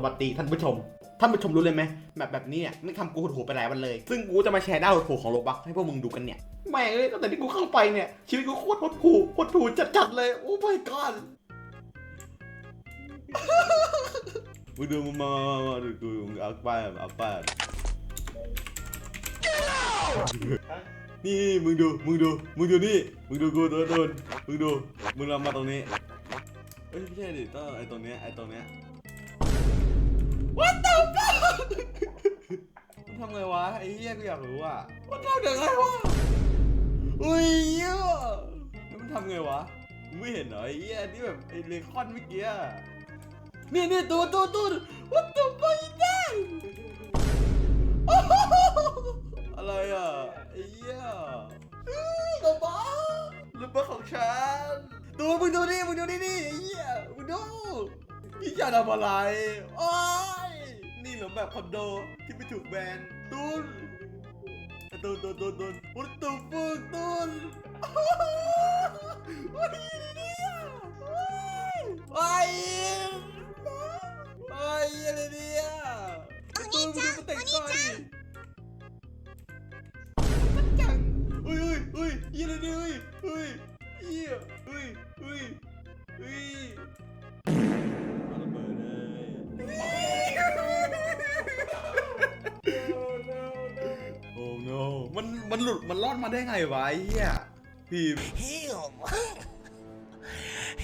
สวัสดีท่านผู้ชม ท่านผู้ชมรู้เลยไหมแบบแบบนี้เนี่ยไม่ทำกูหดหูไปหลายวันเลย ซึ่งกูจะมาแชร์ด้านหดหูของโลบักให้พวกมึงดูกันเนี่ยแม่งเอ้ยตั้งแต่ที่กูเข้าไปเนี่ย ชีวิตกูโคตรหดหูหดหูจัดๆเลย โอ้ my god มึงดูมึงมามามาดูกูมึงเอาไปเอาไปนี่มึงดู มึงดู มึงดูนี่ มึงดูกูตัวโดนมึงดู มึงลองมาตรงนี้เอ้ยไม่ใช่ดิต้องไอ้ตรงเนี้ยไอ้ตรงเนี้ย What the fuck มันทำไงวะไอ้เหี้ยกูอยากรู้อะมันทำยังไงวะอุ้ยเหี้ยแล้วมันทำไงวะมึงไม่เห็นเหรอไอ้เหี้ยที่แบบไอ้เลคอนเมื่อกี้อะนี่นี่ตัวตัวตัว What the fuck is that อะไรอะไอ้เหี้ยระบ้าระบ้าของฉันตัวมึงดูนี่มึงดูนี่นี่ไอ้เหี้ยมึงดูพี่จะทำอะไรโอ้ยนี่ เหรอแบบคอนโดที่ไม่ถูกแบนตุนตุนตุนตุนตุน What the fuck ตุนโอ้ยเนี่ยโอ้ยโอ้ยอะไรเนี่ยตุนมันแต่งตัวดิจังอุ้ยอุ้ยอุ้ยยี่อะไรเนี่ยอุ้ยอุ้ยเยี่ยอุ้ยอุ้ยอุ้ย มันมันหลุดมันรอดมาได้ไงวะไอ้เหี้ยพี่ Heal.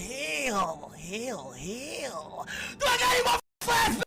Heal. Heal. Heal. The name of Fast